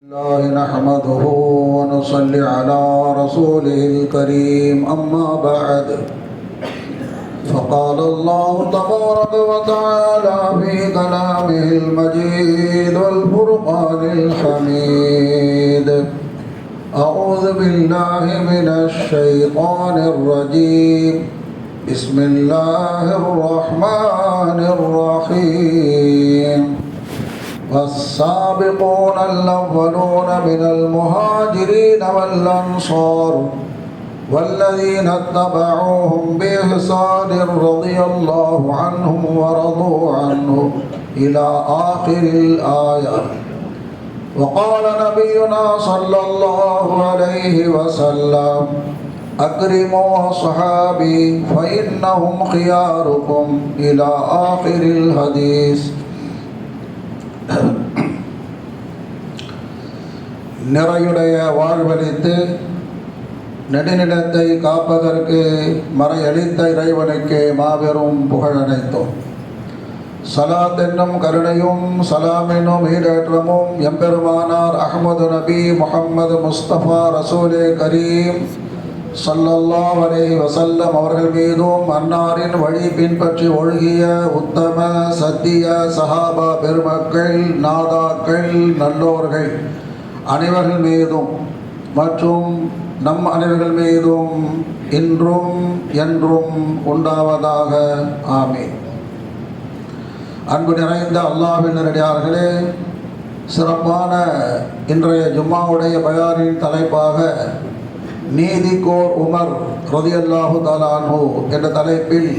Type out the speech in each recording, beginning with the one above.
الله نحمده ونصلي على رسوله الكريم. أما بعد فقال الله تبارك وتعالى في كلامه المجيد والفرقان الحميد أعوذ بالله من الشيطان الرجيم. بسم الله الرحمن الرحيم. والسابقون الأولون من المهاجرين والأنصار والذين اتبعوهم بإحسان رضي الله عنهم ورضوا عنه إلى آخر الآية. وقال نبينا صلى الله عليه وسلم أكرموا أصحابي فإنهم خياركم إلى آخر الحديث. நிறையுடைய வாழ்வழித்து நெடுநிலத்தை காப்பதற்கு மறையளித்த இறைவனுக்கு மாபெரும் புகழனைத்தோம் சலாத் என்னும் கருணையும் சலாம் என்னும் ஈடேற்றமும் எம்பெருமானார் அகமது நபி முகம்மது முஸ்தபா ரசூலே கரீம். சல்லல்லா வரை வசல்லம் அவர்கள் மீதும் அன்னாரின் வழி பின்பற்றி ஒழுகிய உத்தம சத்திய சஹாபா பெருமக்கள் நாதாக்கள் நல்லோர்கள் அனைவர்கள் மீதும் மற்றும் நம் அனைவர்கள் மீதும் இன்றும் என்றும் உண்டாவதாக. ஆமே அன்பு நிறைந்த அல்லாஹ்வின் சிறப்பான இன்றைய ஜும்மாவுடைய பயாரின் தலைப்பாக நீதிக்கோர் உமர் ரதியல்லாஹு தாலான்ஹு என்ற தலைப்பில்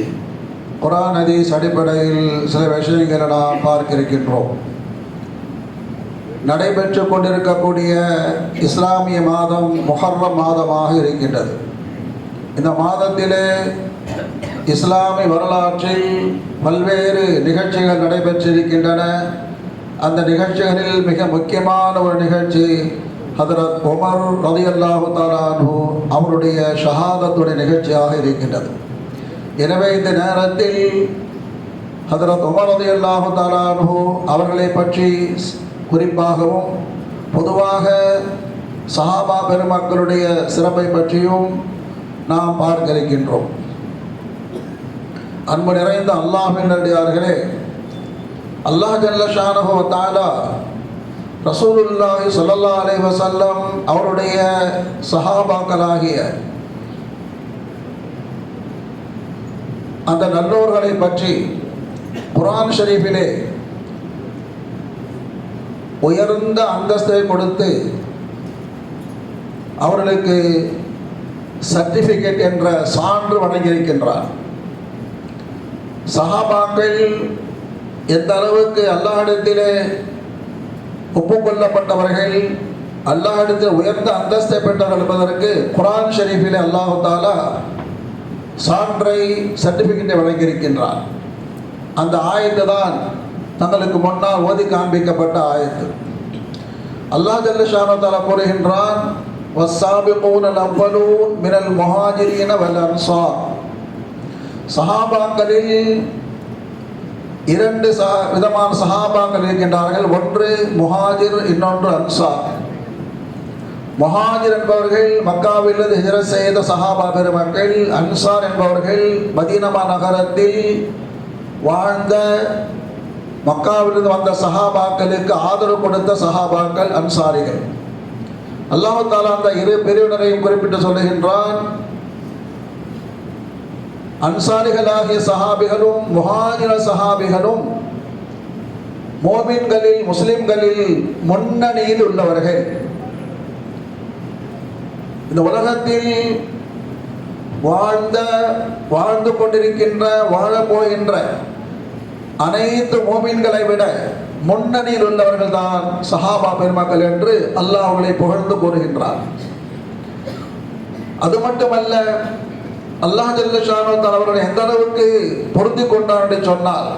குரான் ஹதீஸ் அடிப்படையில் சில விஷயங்களை நாம் பார்க்க இருக்கின்றோம் நடைபெற்று கொண்டிருக்கக்கூடிய இஸ்லாமிய மாதம் முஹர்ரம் மாதமாக இருக்கின்றது. இந்த மாதத்திலே இஸ்லாமிய வரலாற்றில் பல்வேறு நிகழ்ச்சிகள் நடைபெற்றிருக்கின்றன. அந்த நிகழ்ச்சிகளில் மிக முக்கியமான ஒரு நிகழ்ச்சி ஹதரத் உமர் ரதி அல்லாஹு தாலானு அவருடைய ஷஹாதத்துடைய நிகழ்ச்சியாக இருக்கின்றது. எனவே இந்த நேரத்தில் ஹதரத் உமர் ரதி அல்லாஹு தாலானு அவர்களை பற்றி குறிப்பாகவும் பொதுவாக சஹாபா பெருமக்களுடைய சிறப்பை பற்றியும் நாம் பார்க்க இருக்கின்றோம் அன்பு நிறைந்த அல்லாஹினடியார்களே அல்லாஹ் ஜல்ல ஷானஹோ தாலா ரசூலுல்லாஹி சொல்லல்லா அலே வசல்லம் அவருடைய சஹாபாக்களாகிய அந்த நல்லோர்களை பற்றி குரான் ஷரீஃபிலே உயர்ந்த அந்தஸ்தை கொடுத்து அவர்களுக்கு சர்டிஃபிகேட் என்ற சான்று வழங்கியிருக்கின்றார். சஹாபாக்கள் எந்த அளவுக்கு அல்லாஹிடத்திலே ஒப்புக்கொள்ளப்பட்டவர்கள் அல்லாஹிடத்தில் உயர்ந்த அந்தஸ்தை பெற்றவர்கள் என்பதற்கு குரான் ஷெரீஃபிலே அல்லாஹு தாலா சான்றை சர்டிஃபிகேட்டை வழங்கியிருக்கின்றார். அந்த ஆயத்து தான் தங்களுக்கு முன்னால் ஓதி காண்பிக்கப்பட்ட ஆயத்து. அல்லாஹ் ஜல்ல ஷானு கூறுகின்றான் வஸ்ஸாபிகூன அவ்வலூன் மினல் முஹாஜிரீன வல் அன்சார். சஹாபாக்களில் இரண்டு சஹா விதமான சஹாபாக்கள் இருக்கின்றார்கள். ஒன்று முஹாஜிர் இன்னொன்று அன்சார் மொஹாஜிர் என்பவர்கள் மக்காவிலிருந்து ஹிஜரத் செய்த சஹாபா பெருமக்கள். அன்சார் என்பவர்கள் மதீனமா நகரத்தில் வாழ்ந்த மக்காவிலிருந்து வந்த சஹாபாக்களுக்கு ஆதரவு கொடுத்த சஹாபாக்கள் அன்சாரிகள். அல்லாஹு தாலா அந்த இரு பிரிவினரையும் குறிப்பிட்டு சொல்லுகின்றான் அன்சாரிகளாகிய சஹாபிகளும் முஹாஜிர சஹாபிகளும் மோமின்களில் முஸ்லிம்களில் முன்னணியில் உள்ளவர்கள். இந்த உலகத்தில் வாழ்ந்த வாழ்ந்து கொண்டிருக்கின்ற வாழப்போகின்ற அனைத்து மோமின்களை விட முன்னணியில் உள்ளவர்கள் தான் சஹாபா பெருமக்கள் என்று அல்லாஹ் அவர்களை புகழ்ந்து கூறுகின்றார். அது மட்டுமல்ல அல்லாஹ் ஜல்லஷானோ அவர்களை எந்த அளவுக்கு பொருந்தி கொண்டார் என்று சொன்னால்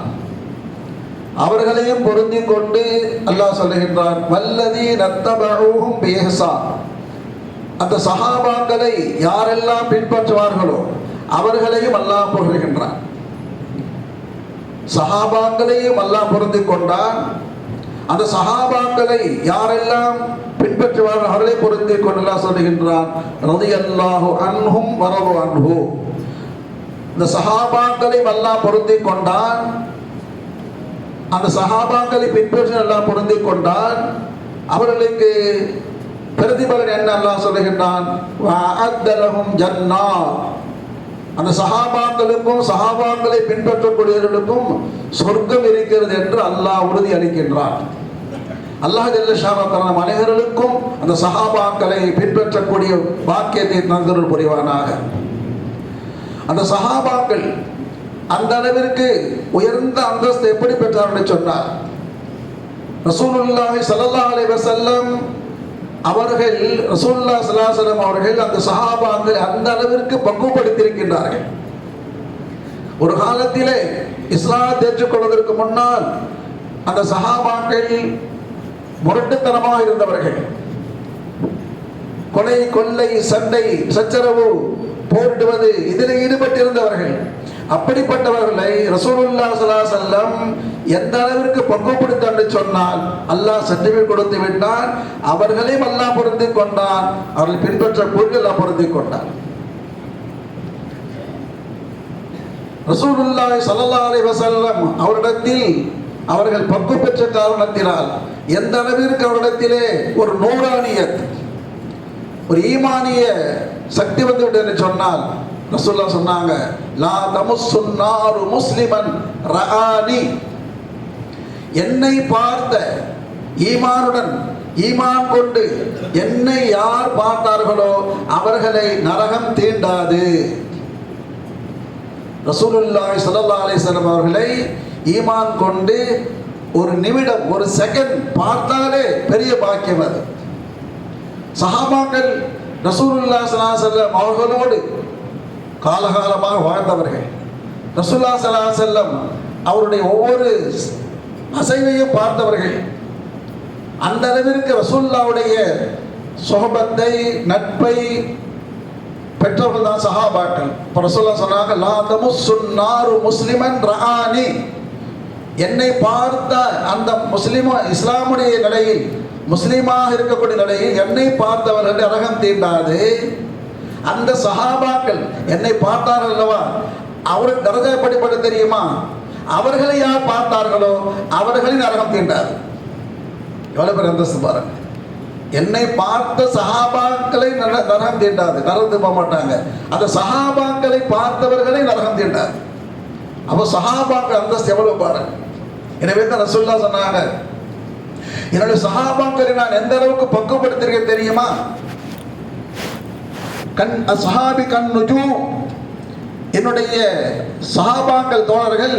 அவர்களையும் பொருந்தி கொண்டு அல்லாஹ் சொல்லுகின்றான் வல்லதி நத்தபூகும் பேசா அந்த சஹாபாக்களை யாரெல்லாம் பின்பற்றுவார்களோ அவர்களையும் அல்லாஹ் புகழ்கின்றான் சஹாபாக்களையும் அல்லாஹ் பொருந்தி கொண்டான் அந்த சஹாபாக்களை யாரெல்லாம் பின்பற்றுவார்கள் அவர்களை பொருந்தி கொண்டெல்லாம் சொல்லுகின்றான் ரதியல்லாஹு அன்ஹும் வரவு அன்ஹு. இந்த சஹாபாக்களை எல்லாம் பொருந்தி கொண்டான் அந்த சஹாபாக்களை பின்பற்றி எல்லாம் பொருந்தி கொண்டான் அவர்களுக்கு பிரதிபலன் என்ன அல்லாஹ் சொல்லுகின்றான் ஜன்னா அந்த சகாபாங்களுக்கும் சகாபாங்களை பின்பற்றக்கூடியவர்களுக்கும் சொர்க்கம் இருக்கிறது என்று அல்லாஹ் உறுதி அளிக்கின்றார் அல்லாஹ் ஜல்லஷான மனிதர்களுக்கும் அந்த சஹாபாக்களை பின்பற்றக்கூடிய பாக்கியத்தை தந்தருள் புரிவானாக. அந்த சஹாபாக்கள் அந்த அளவிற்கு உயர்ந்த அந்தஸ்து எப்படி பெற்றார் என்று சொன்னார்? ரசூலுல்லாஹி சல்லல்லாஹு அலைஹி வஸல்லம் அவர்கள் ரசூலுல்லாஹ் சலாசலம் அவர்கள் அந்த சஹாபாக்களை அந்த அளவிற்கு பக்குவப்படுத்தியிருக்கின்றார்கள். ஒரு காலத்திலே இஸ்லாத்தை ஏற்றுக்கொள்வதற்கு முன்னால் அந்த சஹாபாக்கள் முரட்டுத்தனமாக இருந்தவர்கள். கொலை கொள்ளை சண்டை சச்சரவு போரிடுவது இதில் ஈடுபட்டிருந்தவர்கள். அப்படிப்பட்டவர்களை ரசூலுல்லா சலா செல்லம் எந்த அளவிற்கு பக்குவப்படுத்த சொன்னால் அல்லாஹ் சர்டிஃபிகேட் கொடுத்து விட்டான் அவர்களையும் அல்லாஹ் பொருந்தி கொண்டான் அவர்கள் பின்பற்ற கூறி அல்லாஹ் பொருந்தி கொண்டான். ரசூலுல்லாஹி சல்லா அலி வசல்லம் அவரிடத்தில் அவர்கள் பக்கு பெற்ற காரணத்தினால் எந்த அளவிற்கு அவரிடத்திலே ஒரு நூறானியத் ஒரு ஈமானிய சக்தி வந்துவிட்டது என்று சொன்னால் ரசூல்லா சொன்னாங்க லா தமுசுன்னாரு முஸ்லிமன் ரஹானி என்னை பார்த்த ஈமானுடன் ஈமான் கொண்டு என்னை யார் பார்த்தார்களோ அவர்களை நரகம் தீண்டாது. ரசூலுல்லாஹி சல்லா அலிஸ்லாம் அவர்களை ஈமான் கொண்டு ஒரு நிமிடம் ஒரு செகண்ட் பார்த்தாலே பெரிய பாக்கியம் அது. சஹாபாக்கள் ரசூலுல்லா ஸல்லல்லாஹு அலைஹி அவர்களோடு காலகாலமாக வாழ்ந்தவர்கள். ரசுல்லா சலா செல்லம் அவருடைய ஒவ்வொரு அசைவையும் பார்த்தவர்கள். அந்த அளவிற்கு ரசுல்லாவுடைய சுகபத்தை நட்பை பெற்றவர்கள் தான் சஹாபாக்கள். இப்போ ரசுல்லா சொன்னாங்க லா தமுசுன்னாரு முஸ்லிமன் ரஹானி என்னை பார்த்த அந்த முஸ்லிம இஸ்லாமுடைய நிலையில் முஸ்லீமாக இருக்கக்கூடிய நிலையில் என்னை பார்த்தவர்கள் அழகம் தீண்டாது. அந்த சஹாபாக்கள் என்னை பார்த்தார்கள் அல்லவா? அவருக்கு தரஜா படிப்பட தெரியுமா? அவர்களை யார் பார்த்தார்களோ அவர்களின் நரகம் தீண்டார் எவ்வளவு பேர் அந்தஸ்து பாருங்க. என்னை பார்த்த சஹாபாக்களை நல்ல நரகம் தீண்டாது. நரகம் திரும்ப மாட்டாங்க. அந்த சஹாபாக்களை பார்த்தவர்களை நரகம் தீண்டாது. அப்போ சஹாபாக்கள் அந்தஸ்து எவ்வளவு பாருங்க. எனவே தான் ரசூல்லா சொன்னாங்க. என்னுடைய சஹாபாக்களை நான் எந்த அளவுக்கு பக்குவப்படுத்திருக்கேன் தெரியுமா? கண் சஹாபி கண் என்னுடைய சஹாபாக்கள் தோழர்கள்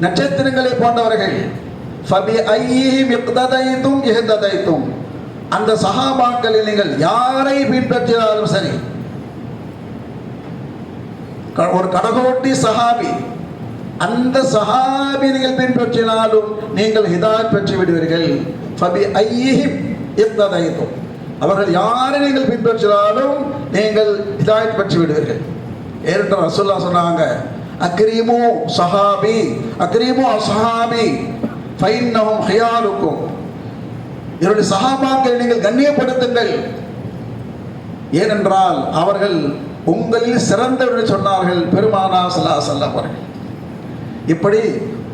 நட்சத்திரங்களை போன்றவர்கள் ஃபபி ஐயிஹிம் இக்ததைத்தும் இஹ்ததைத்தும் அந்த சஹாபாக்களில் நீங்கள் யாரை பின்பற்றினாலும் சரி க- ஒரு கடகோட்டி சஹாபி அந்த சஹாபி நீங்கள் பின்பற்றினாலும் நீங்கள் ஹிதாயத் பெற்று விடுவீர்கள் ஃபபி ஐயிஹிம் இக்ததைத்தும் அவர்கள் யாரை நீங்கள் பின்பற்றினாலும் நீங்கள் ஹிதாயத் பற்றி விடுவீர்கள். ஏனென்றால் ரசோல்லா சொன்னாங்க அக்ரீமோ சஹாபி அக்ரீமோ அசஹாபி ஃபைன்னஹும் ஹயாலுக்கும். என்னுடைய சஹாபாக்களை நீங்கள் கண்ணியப்படுத்துங்கள். ஏனென்றால் அவர்கள் உங்களில் சிறந்தவர்கள் சொன்னார்கள் பெருமானா சல்லா செல்லம் அவர்கள். இப்படி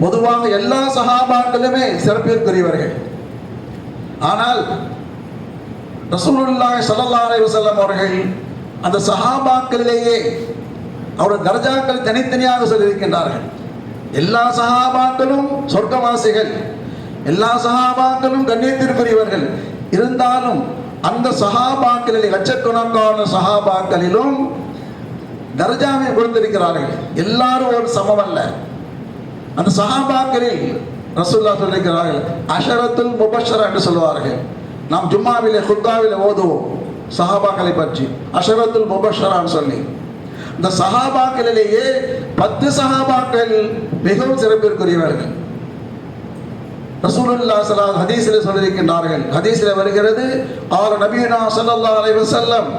பொதுவாக எல்லா சகாபாக்களுமே சிறப்பிற்குரியவர்கள். ஆனால் ரசூலுல்லாஹி ஸல்லல்லாஹு அலைஹி வஸல்லம் அவர்கள் அந்த சஹாபாக்களிலேயே அவருடைய தர்ஜாக்கள் தனித்தனியாக சொல்லியிருக்கின்றார்கள். எல்லா சஹாபாக்களும் சொர்க்கவாசிகள் எல்லா சஹாபாக்களும் கண்ணியத்திற்குரியவர்கள். இருந்தாலும் அந்த சஹாபாக்களிலே லட்சக்கணக்கான சஹாபாக்களிலும் தர்ஜாவை கொடுத்திருக்கிறார்கள். எல்லாரும் ஒரு சமம் அல்ல. அந்த சஹாபாக்களில் ரசூல்லா சொல்லியிருக்கிறார்கள் அஷரத்துல் முபஷரா என்று சொல்லுவார்கள். நாம் ஜும்மாவிலே ஹுத்தாவிலே ஓதுவோம். சஹாபாக்களை பற்றி. அஷரத்துல் முபஷரான்னு சொல்லி. இந்த சஹாபாக்களிலேயே பத்து சஹாபாக்கள் மிகவும் சிறப்பிற்குரியவர்கள். ரசூலுல்லா சலால் ஹதீஸில் சொல்லியிருக்கின்றார்கள். ஹதீஸில் வருகிறது ஆறு நபியுனா சல்லா அலை வசல்லம்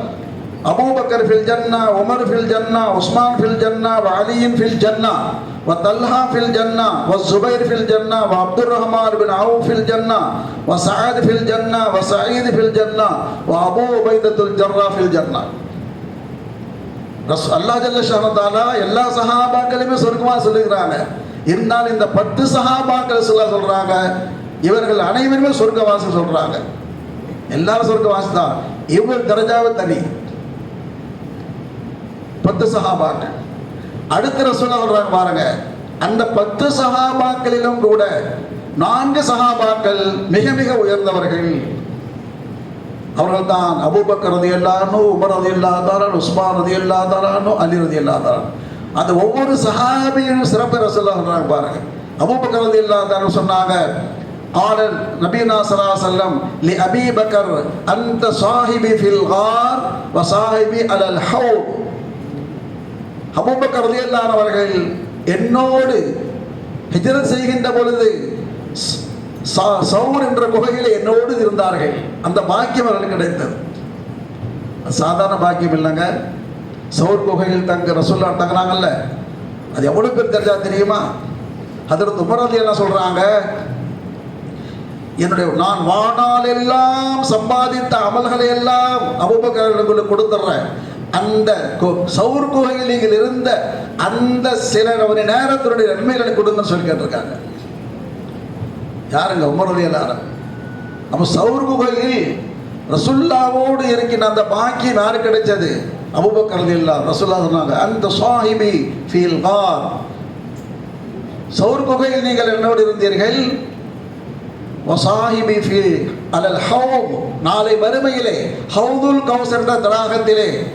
அபூபக்கர் ஃபில் ஜன்னா உமர் ஃபில் ஜன்னா உஸ்மான் ஃபில் ஜன்னா வ அலியின் ஃபில் ஜன்னா. وطلحة في الجنة والزبير في الجنة وعبد الرحمن بن عوف في الجنة وسعد في الجنة وسعيد في الجنة وأبو عبيدة الجراح في الجنة ரஸ் அல்லாஹ் ஜல்லஷானதாலா எல்லா சஹாபாக்களுமே சொர்க்கமா சொல்லுகிறாங்க இருந்தாலும் இந்த பத்து சஹாபாக்கள் சொல்ல சொல்றாங்க இவர்கள் அனைவருமே சொர்க்கவாசி சொல்றாங்க எல்லாரும் சொர்க்கவாசி தான் இவங்க தரஜாவை தனி பத்து சஹாபாக்கள் அடுத்த ரசூலா சொல்றாங்க பாருங்க. அந்த பத்து சகாபாக்களிலும் கூட நான்கு சகாபாக்கள் மிக மிக உயர்ந்தவர்கள். அவர்கள் தான் அபூபக்கர் ரதி இல்லானோ உமர் ரதி இல்லாதாரன் உஸ்மான் ரதி இல்லாதாரானோ அலி ரதி இல்லாதாரன் அந்த ஒவ்வொரு சகாபியும் சிறப்பு ரசூலா சொல்றாங்க பாருங்க. அபூபக்கர் ரதி இல்லாதாரன் சொன்னாங்க? ஆடல் நபீனா சலா செல்லம் லி அபி பக்கர் அந்த சாஹிபி ஃபில் ஹார் வ சாஹிபி அலல் ஹவு அபூபக்கர் ரலியல்லாஹு அவர்கள் என்னோடு ஹிஜ்ரத் செய்கின்ற பொழுது சவுர் என்ற குகையில் என்னோடு இருந்தார்கள். அந்த பாக்கியம் அவர்களுக்கு கிடைத்தது. சாதாரண பாக்கியம் இல்லைங்க. சவுர் குகையில் தங்க ரசுல்லா தங்குறாங்கல்ல. அது எவ்வளவு பேர் தெரிஞ்சா தெரியுமா? அதற்கு உமரதி என்ன சொல்றாங்க என்னுடைய நான் வாழ்நாள் எல்லாம் சம்பாதித்த அமல்களை எல்லாம் அபுபக்கர்களுக்கு கொடுத்துட்றேன். அந்த சவுர் குகையில் இருந்த அந்த சில மணி நேரத்தினுடைய நன்மைகளை கொடுங்கன்னு சொல்லி கேட்டிருக்காங்க. யாருங்க? உமரதி எல்லாரும். நம்ம சவுர் குகையில் ரசுல்லாவோடு இருக்கின்ற அந்த பாக்கியம் யாரு கிடைச்சது? அபுபக்கரது இல்லா ரசுல்லா சொன்னாங்க அந்த சாஹிபி ஃபீல் கார். சவுர் குகையில் நீங்கள் என்னோடு இருந்தீர்கள்? வசாஹிபி ஃபீல் அலல் ஹவுத் நாளை வறுமையிலே ஹவுதுல் கௌஸ் தடாகத்திலே.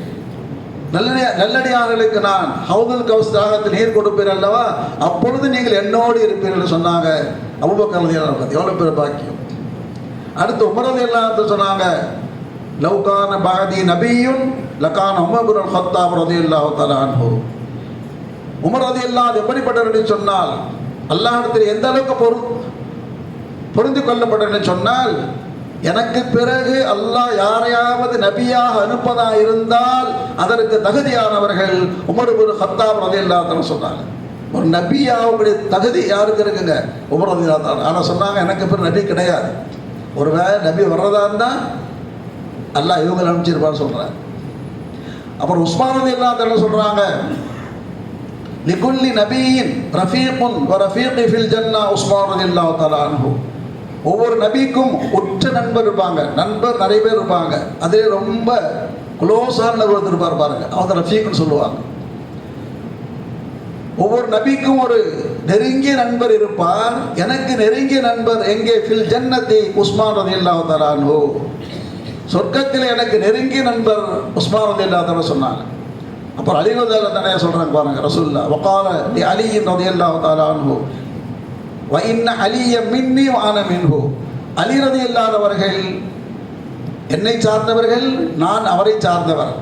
நல்லடியா நல்லடியார்களுக்கு நான் ஹவுதல் கவுஸ் தடாகத்தில் நீர் கொடுப்பேன் அல்லவா? அப்பொழுது நீங்கள் என்னோடு இருப்பீர்கள் சொன்னாங்க. அபுபக்கர் ரலியல்லாஹு எவ்வளோ பேர் பாக்கியம். அடுத்து உமரது எல்லாம் சொன்னாங்க. லவ்கான பாதி நபியும் லக்கான உமபுர் ஹத்தாப் ரதியுல்லாஹு தஆலா தலான் உமர் உமரது அது எப்படிப்பட்டவர் என்று சொன்னால் அல்லாஹிடத்தில் எந்த அளவுக்கு பொரு புரிந்து கொள்ளப்படும் சொன்னால் எனக்கு பிறகு அல்லாஹ் யாரையாவது நபியாக அனுப்பதா இருந்தால் அதற்கு தகுதியானவர்கள் உமர் ஒரு ஹத்தாப் ரதியல்லாஹு சொன்னாங்க. ஒரு நபியாவுடைய தகுதி யாருக்கு இருக்குங்க? உமர் ரதியல்லாஹு ஆனால் சொன்னாங்க எனக்கு பிறகு நபி கிடையாது. ஒருவேளை நபி வர்றதா இருந்தால் அல்லாஹ் இவங்க அனுப்பிச்சிருப்பான்னு சொல்கிறார் அப்புறம் உஸ்மான் ரதி இல்லாத சொல்கிறாங்க லிகுல்லி நபியின் ரஃபீக்குன் ரஃபீம் ஃபில் ஜன்னா உஸ்மான் ரதி தஆலா ஒவ்வொரு நபிக்கும் உற்ற நண்பர் இருப்பாங்க. நண்பர் நிறைய பேர் இருப்பாங்க. அதே ரொம்ப க்ளோஸான ஒருத்தர் இருப்பார் பாருங்க. அவங்க ரஃபீக்னு சொல்லுவாங்க. ஒவ்வொரு நபிக்கும் ஒரு நெருங்கிய நண்பர் இருப்பார். எனக்கு நெருங்கிய நண்பர் எங்கே? ஃபில் ஜன்னத்தை உஸ்மான் ரதி தஆலா அன்ஹு. சொர்க்கத்தில் எனக்கு நெருங்கிய நண்பர் உஸ்மான் ரதி தஆலா சொன்னாங்க. அப்புறம் அலிவதால தானே சொல்கிறாங்க பாருங்க ரசூல்லா வகால அலியின் ரதி தஆலா அன்ஹு. இன்ன அலிய மின்னி வான மின்ஹு அலி என்னை சார்ந்தவர்கள் நான் அவரை சார்ந்தவர்.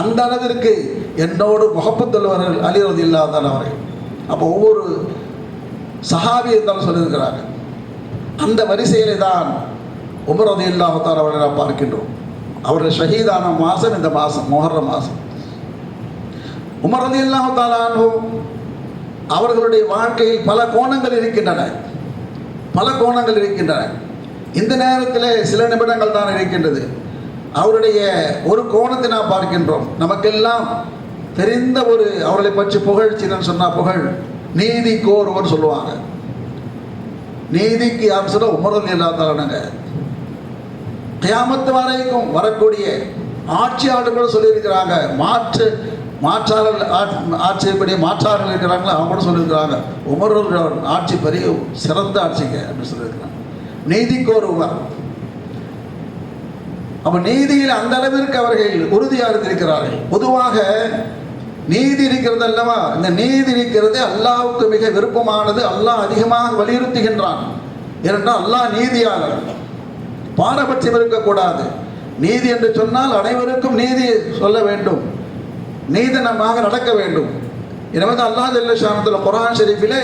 அந்த அளவிற்கு என்னோடு முகப்பத்துள்ளவர்கள் தள்ளுவர்கள் ரதியல்லாஹு தஆலா அவர்கள். அப்போ ஒவ்வொரு சஹாபி இருந்தாலும் சொல்லியிருக்கிறாங்க அந்த வரிசையிலே தான் உமரதி ரதியல்லாஹு அவர்களை நாம் பார்க்கின்றோம். அவருடைய ஷஹீதான மாதம் இந்த மாதம் மொஹர்ர மாதம். உமரதி ரலியல்லாஹு அவர்களுடைய வாழ்க்கையில் பல கோணங்கள் இருக்கின்றன. பல கோணங்கள் இருக்கின்றன. இந்த நேரத்தில் சில நிமிடங்கள் தான் இருக்கின்றது. அவருடைய ஒரு கோணத்தை நாம் பார்க்கின்றோம். நமக்கெல்லாம் தெரிந்த ஒரு அவர்களை பற்றி புகழ்ச்சின்னு சொன்னால் புகழ் நீதி கோருவர் சொல்லுவாங்க. நீதிக்கு யார் சொல்ல உமரல் இல்லாதானுங்க கியாமத்து வரைக்கும் வரக்கூடிய ஆட்சியாளர்கள் சொல்லியிருக்கிறாங்க மாற்று மாற்றாளர் ஆட்சி ஆட்சியப்படி மாற்றாளர்கள் இருக்கிறாங்களோ அவங்க கூட சொல்லியிருக்கிறாங்க. உமரோட ஆட்சி பெரிய சிறந்த ஆட்சிங்க அப்படின்னு சொல்லியிருக்கிறாங்க. நீதிக்கோர் உமர். அப்போ நீதியில் அந்த அளவிற்கு அவர்கள் உறுதியாக இருந்திருக்கிறார்கள். பொதுவாக நீதி இருக்கிறது அல்லவா? இந்த நீதி இருக்கிறது அல்லாவுக்கு மிக விருப்பமானது. அல்லாஹ் அதிகமாக வலியுறுத்துகின்றான். ஏனென்றால் அல்லாஹ் நீதியாளர் பாரபட்சம் இருக்கக்கூடாது. நீதி என்று சொன்னால் அனைவருக்கும் நீதி சொல்ல வேண்டும். நீதனமாக நடக்க வேண்டும். எனவே தான் அல்லாஹ் ஜல்லஷானத்தில் குரான் ஷெரீஃபிலே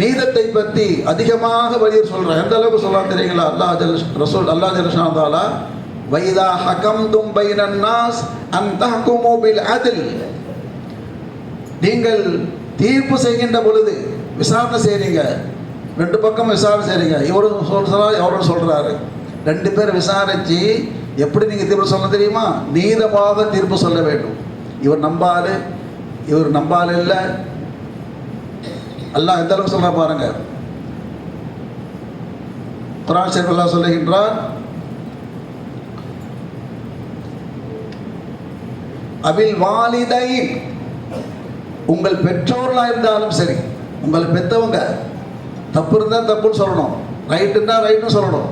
நீதத்தை பற்றி அதிகமாக வலியுறு சொல்கிறேன் எந்த அளவுக்கு சொல்லலாம் தெரியுங்களா? அல்லாஹ் ஜல் ரசூல் அல்லாஹ் ஜல்லஷானதாலா வைதா ஹகம் தும் நன்னாஸ் அந்த அன் பில் அதில். நீங்கள் தீர்ப்பு செய்கின்ற பொழுது விசாரணை செய்கிறீங்க ரெண்டு பக்கம் விசாரணை செய்கிறீங்க இவரும் சொல்கிறார் அவரும் சொல்கிறாரு ரெண்டு பேர் விசாரித்து எப்படி நீங்கள் தீர்ப்பு சொல்ல தெரியுமா? நீதமாக தீர்ப்பு சொல்ல வேண்டும். இவர் நம்பாலு இவர் நம்பால் இல்லை அல்லாஹ் எந்த அளவுக்கு சொல்கிற பாருங்க. குரான் ஷரீஃப் சொல்லுகின்றார் அபில் வாலிதை உங்கள் பெற்றோர்களாக இருந்தாலும் சரி உங்களை பெற்றவங்க தப்பு இருந்தால் தப்புன்னு சொல்லணும். ரைட்டுன்னா ரைட்டுன்னு சொல்லணும்.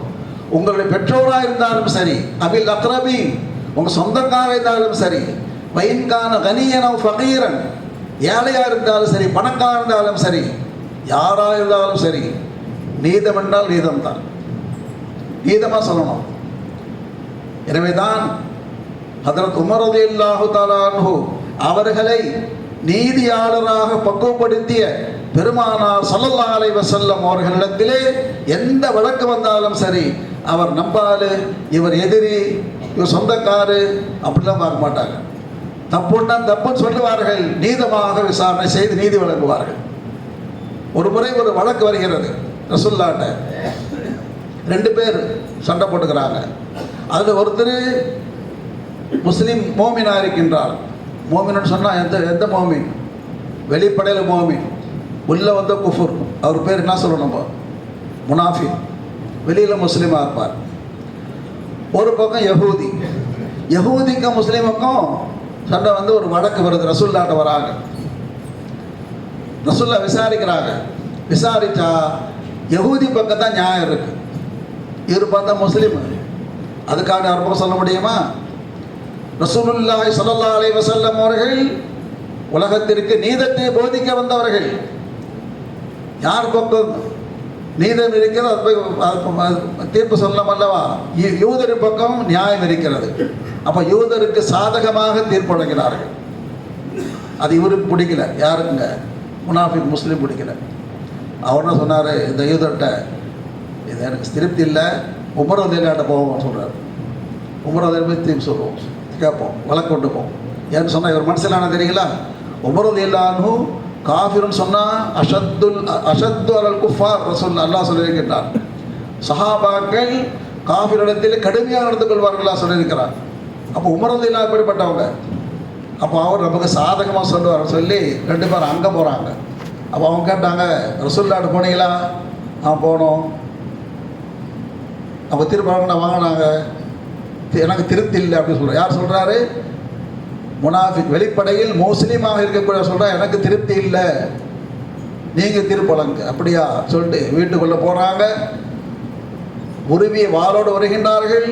உங்களுடைய பெற்றோராக இருந்தாலும் சரி அபில் அக்ரபி உங்கள் சொந்தக்காராக இருந்தாலும் சரி வயின்கான கனியனவ் ஃபகீரன். ஏழையாக இருந்தாலும் சரி பணக்காக இருந்தாலும் சரி யாராக இருந்தாலும் சரி நீதம் என்றால் நீதம்தான். நீதமாக சொல்லணும். எனவே தான் ஹதரத் உமரது இல்லாஹு தாலான்ஹு அவர்களை நீதியாளராக பக்குவப்படுத்திய பெருமானார் ஸல்லல்லாஹு அலைஹி வஸல்லம் அவர்களிடத்திலே எந்த வழக்கு வந்தாலும் சரி அவர் நம்பாலு இவர் எதிரி இவர் சொந்தக்காரு அப்படிலாம் பார்க்க மாட்டாங்க. தப்புன்னா தப்புன்னு சொல்லுவார்கள். நீதமாக விசாரணை செய்து நீதி வழங்குவார்கள். ஒரு முறை ஒரு வழக்கு வருகிறது. ரசுல்லாட்ட ரெண்டு பேர் சண்டை போட்டுக்கிறாங்க. அதில் ஒருத்தர் முஸ்லீம் மோமினாக இருக்கின்றார். மோமின்னு சொன்னால் எந்த எந்த மோமின்? வெளிப்படையில் மோமின். உள்ள வந்த குஃபுர். அவர் பேர் என்ன சொல்லணும் நம்ம? முனாஃபி வெளியில் முஸ்லீமாக இருப்பார். ஒரு பக்கம் யகூதி. யகூதிக்கும் முஸ்லீமுக்கும் சண்டை வந்து ஒரு வழக்கு வருது. ரசுல்லாட்ட வராங்க. ரசுல்லா விசாரிக்கிறாங்க. விசாரிச்சா யகூதி பக்கம் தான் நியாயம் இருக்கு. இவர் பார்த்தா முஸ்லீம். அதுக்காக அர்ப்பம் சொல்ல முடியுமா? ரசூலுல்லாஹி ஸல்லல்லாஹு அலை வசல்லம் அவர்கள் உலகத்திற்கு நீதத்தை போதிக்க வந்தவர்கள். யார் பக்கம் நீதம் இருக்கிறது அது போய் தீர்ப்பு சொல்லலாம் அல்லவா? யூ- யூதரின் பக்கம் நியாயம் இருக்கிறது. அப்போ யூதருக்கு சாதகமாக தீர்ப்பு வழங்கினார்கள் அது இவருக்கு பிடிக்கல. யாருக்குங்க? முனாஃபிக் முஸ்லீம் பிடிக்கல. அவர் என்ன சொன்னார்? இந்த யூதர்கிட்ட இது எனக்கு திருப்தி இல்லை. உமரதேலாட்ட போவோம் சொல்கிறார் உமரதேல் போய் தீர்ப்பு சொல்லுவோம். கேட்போம். வழக்கு கொண்டு போவோம். ஏன்னு சொன்னால் இவர் மனசில் என்ன தெரியுங்களா உமரதேலானு காஃபிர்னு சொன்னால் அஷத்துல் அஷத்து அலல் குஃபார் ரசூல் அல்லாஹ் சொல்லியிருக்கின்றார் சஹாபாக்கள் காஃபிரிடத்தில் கடுமையாக நடந்து கொள்வார்களா சொல்லியிருக்கிறார் அப்போ உமரதில்லா எப்படிப்பட்டவங்க அப்போ அவர் நமக்கு சாதகமாக சொல்லுவார். சொல்லி ரெண்டு பேரும் அங்கே போகிறாங்க அப்போ அவங்க கேட்டாங்க ரசூல்லாட்டு போனீங்களா? ஆ போனோம். அப்போ திரும்ப வாங்கினாங்க? எனக்கு திருப்தி இல்லை அப்படின்னு சொல்கிறார் யார் சொல்கிறாரு முனாஃபிக். வெளிப்படையில் முஸ்லீமாக இருக்கக்கூடிய சொல்கிறா எனக்கு திருப்தி இல்லை. நீங்கள் திருப்பலங்க. அப்படியா? சொல்லிட்டு வீட்டுக்குள்ளே போகிறாங்க உருவியை வாளோடு வருகின்றார்கள்.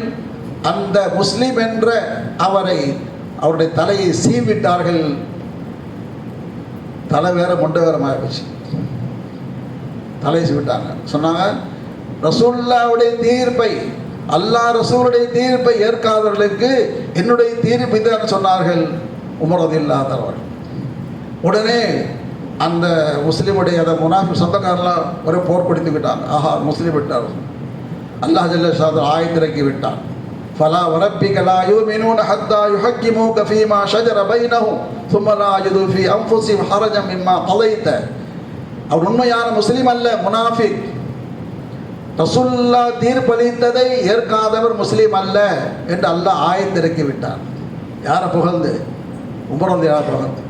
அந்த முஸ்லீம் என்ற அவரை அவருடைய தலையை சீவிட்டார்கள். தலை வேற மொண்டை வேற மாறிடுச்சு தலையை சீவிட்டாங்க. சொன்னாங்க ரசூல்லாவுடைய தீர்ப்பை அல்லாஹ் ரசூலுடைய தீர்ப்பை ஏற்காதவர்களுக்கு என்னுடைய தீர்ப்பு இதுன்னு சொன்னார்கள் உமரது இல்லாதவர்கள் உடனே அந்த முஸ்லீமுடைய அந்த முனாஃபி சொந்தக்காரெல்லாம் ஒரே போர்ப்படுத்திக்கிட்டாங்க ஆஹா முஸ்லீம் விட்டார் அல்லாஹ் ஜல்ல ஷாது ஆயத்திறக்கி விட்டான். ஃபலா வரப்பிக லா யூமினூன ஹத்தா யுஹக்கிமூக ஃபீமா ஷஜர பைனஹும் ثم لا يجدوا في انفسهم حرجا مما قضيت அவர் உண்மையான முஸ்லீம் அல்ல முனாஃபிக் ரசுல்லா தீர்ப்பளித்ததை ஏற்காதவர் முஸ்லீம் அல்ல என்று அல்லாஹ் ஆயத்திறக்கி விட்டார் யாரை புகழ்ந்து உமரந்து யார் புகழ்ந்து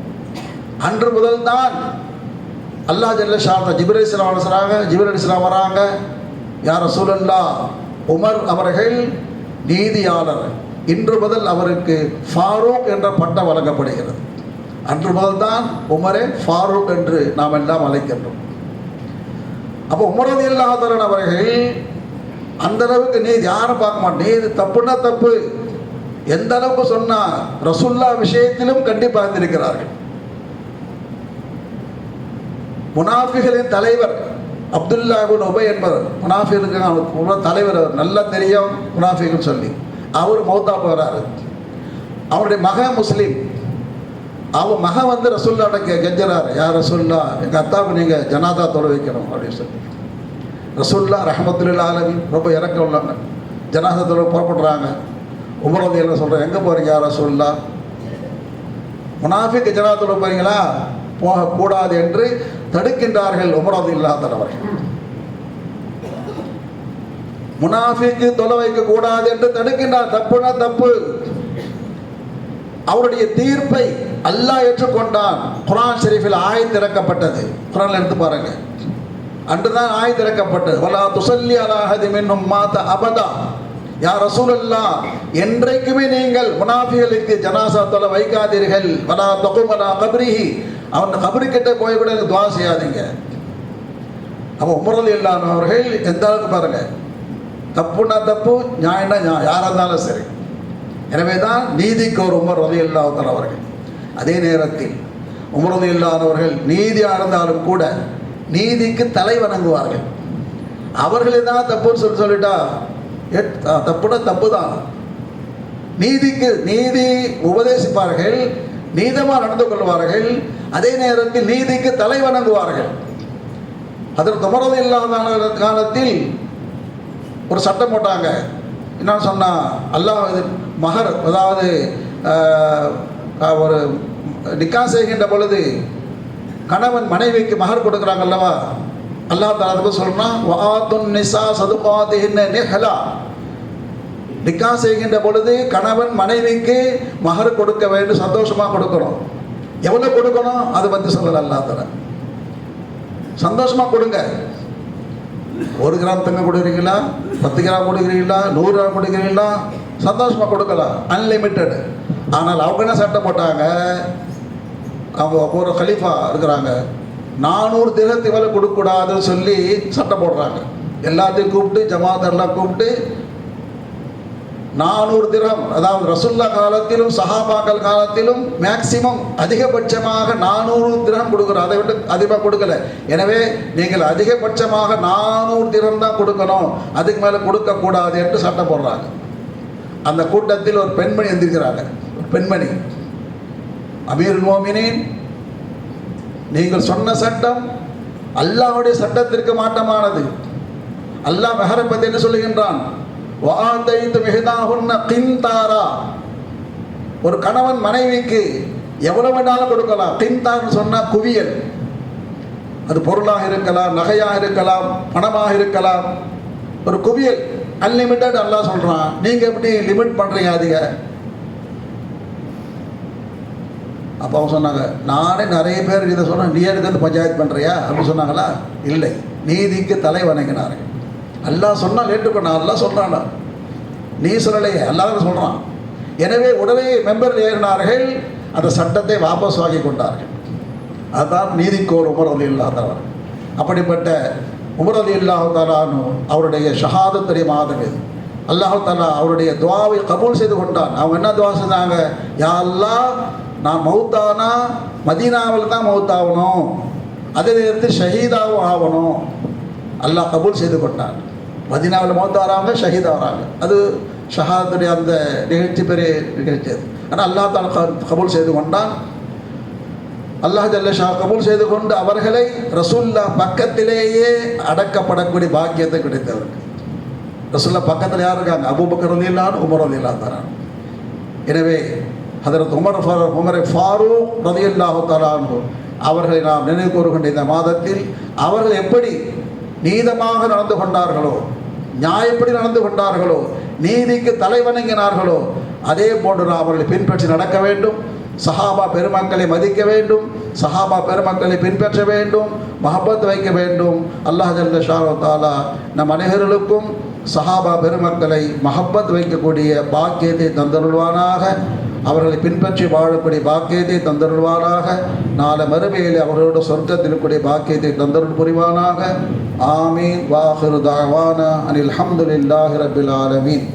அன்று முதல் தான் அல்லாஹ் ஜல்ல ஷார்தா ஜிபிர் இஸ்லாம் வராங்க ஜிபிர் இஸ்லாம் வராங்க யார் ரசூலல்லா உமர் அவர்கள் நீதியாளர் இன்று முதல் அவருக்கு ஃபாரூக் என்ற பட்டம் வழங்கப்படுகிறது. அன்று முதல் தான் உமரே ஃபாரூக் என்று நாம் எல்லாம் அழைக்கின்றோம். அப்போ உமரது இல்லாதரன் அவர்கள் அந்த அளவுக்கு நீதி யாரும் பார்க்க மாட்டோம் நீதி தப்புன்னா தப்பு. எந்த அளவுக்கு சொன்னால் ரசுல்லா விஷயத்திலும் கண்டிப்பாக இருந்திருக்கிறார்கள் முனாஃபிகளின் தலைவர் அப்துல்லாஹின் உபை என்பவர் முனாஃபிகளுக்கு தலைவர் அவர். நல்லா தெரியும் முனாஃபிகள் சொல்லி. அவர் மௌத்தா போகிறாரு அவருடைய மக முஸ்லீம். அவன் மகன் வந்து ரசுல்லாட்ட கெ கெஞ்சறாரு. யார் ரசுல்லா எங்கள் அத்தாவுக்கு நீங்கள் ஜனாதா தொலை வைக்கணும் அப்படின்னு சொல்லி. ரசுல்லா ரஹமத்துல்லா ஆலமி ரொம்ப இறக்கம் உள்ளாங்க ஜனாதா தொலை புறப்படுறாங்க. உமரது என்ன சொல்கிறேன் எங்கே போகிறீங்க யார் ரசுல்லா முனாஃபிக்கு ஜனாதா தொலை போகிறீங்களா போகக்கூடாது என்று தடுக்கின்றார்கள் உமரது இல்லாதவர்கள் முனாஃபிக்கு தொலை வைக்க கூடாது என்று தடுக்கின்றார். தப்புனா தப்பு. அவருடைய தீர்ப்பை அல்லாஹ் ஏற்றுக்கொண்டான். குரான் ஷெரீஃபில் ஆய் திறக்கப்பட்டது. குரான்ல எடுத்து பாருங்க. அன்றுதான் ஆய் திறக்கப்பட்டது. வலா துசல்லி அலாஹதி மின்னும் மாத அபதா. யா ரசூலல்லா என்றைக்குமே நீங்கள் முனாஃபிகளுக்கு ஜனாசா தொலை வைக்காதீர்கள். வலா தொகுமலா கபரிஹி. அவன் கபரி கிட்ட போய் கூட எனக்கு துவா செய்யாதீங்க. அப்போ உமரது இல்லாதவர்கள் எந்த அளவுக்கு பாருங்க. தப்புனா தப்பு நியாயம்னா நியாயம் யாராக இருந்தாலும் சரி. எனவே தான் நீதிக்கு ஒரு உமர் ரதி இல்லாதவர் அவர்கள். அதே நேரத்தில் உமரது இல்லாதவர்கள் நீதியாக இருந்தாலும் கூட நீதிக்கு தலை வணங்குவார்கள். அவர்களே தான் தப்புன்னு சொல்லி சொல்லிட்டா எட்- தப்புட தப்பு தான் நீதிக்கு நீதி உபதேசிப்பார்கள் நீதமாக நடந்து கொள்வார்கள் அதே நேரத்தில் நீதிக்கு தலை வணங்குவார்கள். அதற்கு உமரது இல்லாத காலத்தில் ஒரு சட்டம் போட்டாங்க. என்ன சொன்னால் அல்லாஹ் இது மகர் அதாவது ஒரு நிக்கா செய்கின்ற பொழுது கணவன் மனைவிக்கு மகர் கொடுக்குறாங்க அல்லவா? அல்லா தாலா சொல்றான் வாத்துன் நிசா சதுபாதிஹின்ன நிஹலா. நிக்கா செய்கின்ற பொழுது கணவன் மனைவிக்கு மகர் கொடுக்க வேண்டும் சந்தோஷமாக கொடுக்கணும். எவ்வளோ கொடுக்கணும்? அதை பற்றி சொல்லலை அல்லா சந்தோஷமாக கொடுங்க. ஒரு கிராம் தங்க கொடுக்குறீங்களா? பத்து கிராம் கொடுக்குறீங்களா? நூறு கிராம் கொடுக்குறீங்களா? சந்தோஷமாக கொடுக்கலாம். அன்லிமிட்டெடு ஆனால் அவங்க என்ன சட்டம் போட்டாங்க? அவங்க ஒரு கலீஃபா இருக்கிறாங்க. நானூறு தினத்து மேலே கொடுக்கக்கூடாதுன்னு சொல்லி சட்டம் போடுறாங்க. எல்லாத்தையும் கூப்பிட்டு ஜமாத்தெல்லாம் கூப்பிட்டு நானூறு திரகம் அதாவது ரசுல்லா காலத்திலும் சஹாபாக்கள் காலத்திலும் மேக்சிமம் அதிகபட்சமாக நானூறு திரகம் கொடுக்குறோம். அதை விட்டு அதிகமாக கொடுக்கல. எனவே நீங்கள் அதிகபட்சமாக நானூறு திரகம் தான் கொடுக்கணும். அதுக்கு மேலே கொடுக்கக்கூடாது என்று சட்டம் போடுறாங்க. அந்த கூட்டத்தில் ஒரு பெண்மணி எந்திருக்கிறாங்க. ஒரு பெண்மணி. அமீர் மோமினின் நீங்கள் சொன்ன சட்டம் அல்லாவுடைய சட்டத்திற்கு மாற்றமானது. அல்லாஹ் மெஹரை பற்றி என்ன சொல்லுகின்றான். வாதைத்து மிகுதாகுன்ன தின்தாரா ஒரு கணவன் மனைவிக்கு எவ்வளவு வேணாலும் கொடுக்கலாம். தின்தான்னு சொன்னால் குவியல். அது பொருளாக இருக்கலாம் நகையாக இருக்கலாம் பணமாக இருக்கலாம். ஒரு குவியல். அன்லிமிட்டட் அல்லாஹ் சொல்கிறான் நீங்கள் எப்படி லிமிட் பண்ணுறீங்க அதிக? அப்போ அவங்க சொன்னாங்க நானே நிறைய பேர் இதை சொன்னேன் நீ எனக்கு வந்து பஞ்சாயத்து பண்ணுறியா அப்படின்னு சொன்னாங்களா? இல்லை. நீதிக்கு தலை வணங்கினார்கள். அல்லாஹ் சொன்னால் ஏற்றுக்கொண்டா அல்லாஹ் சொல்கிறான்டா நீ சொல்லலையே அல்லாஹ் சொல்கிறான் எனவே உடனே மெம்பர் ஏறினார்கள் அந்த சட்டத்தை வாபஸ் வாங்கி கொண்டார்கள். அதுதான் நீதிக்கோர் உமர் அலி இல்லாதவர் அப்படிப்பட்ட உமர் அலி இல்லாஹாலானு அவருடைய ஷஹாதத்துடைய மாதம் இது அல்லாஹு தாலா அவருடைய துவாவை கபூல் செய்து கொண்டான். அவங்க என்ன துவா செஞ்சாங்க? யாரெல்லாம் நான் மௌத்தானா? மதீனாவில் தான் மௌத்தாகணும். அதே நேரத்தில் ஷஹீதாவும் ஆகணும். அல்லாஹ் கபூல் செய்து கொண்டான். மதீனாவில் மௌத்த வராங்க ஷஹீத் வராங்க அது ஷஹாதுடைய அந்த நிகழ்ச்சி பெரிய நிகழ்ச்சி அது ஆனால் அல்லாஹ் தான் கபூல் செய்து கொண்டான் அல்லாஹ் ஜல்லஷா கபூல் செய்து கொண்டு அவர்களை ரசூல்லா பக்கத்திலேயே அடக்கப்படக்கூடிய பாக்கியத்தை கிடைத்தவர்கள் ரசூல்லா பக்கத்தில் யார் இருக்காங்க அபூபக்கர் ரலியல்லாஹு உமர் ரலியல்லாஹு இல்லாதாரான் எனவே அதற்கு உமர் உமரை ஃபாரூக் ரலியல்லாஹு தஆலா அவர்களை நாம் நினைவு கூறுகின்ற இந்த மாதத்தில் அவர்கள் எப்படி நீதமாக நடந்து கொண்டார்களோ நியாயப்படி நடந்து கொண்டார்களோ நீதிக்கு தலை வணங்கினார்களோ அதே போன்று நாம் அவர்களை பின்பற்றி நடக்க வேண்டும். சஹாபா பெருமக்களை மதிக்க வேண்டும். சஹாபா பெருமக்களை பின்பற்ற வேண்டும். மஹபத் வைக்க வேண்டும். அல்லாஹ் ஜல்ல ஷாரோ தாலா நம் அனைவர்களுக்கும் சஹாபா பெருமக்களை மஹப்பத் வைக்கக்கூடிய பாக்கியத்தை தந்தருள்வானாக. அவர்களை பின்பற்றி வாழக்கூடிய பாக்கியத்தை தந்தருள்வானாக நாளை மறுமையில் அவர்களோட சொர்க்கத்தில் கூடிய பாக்கியத்தை தந்தருள் புரிவானாக. ஆமீன். வாஹிரு தாவானா அனில் அல்ஹம்துலில்லாஹி ரபில் ஆலமீன்.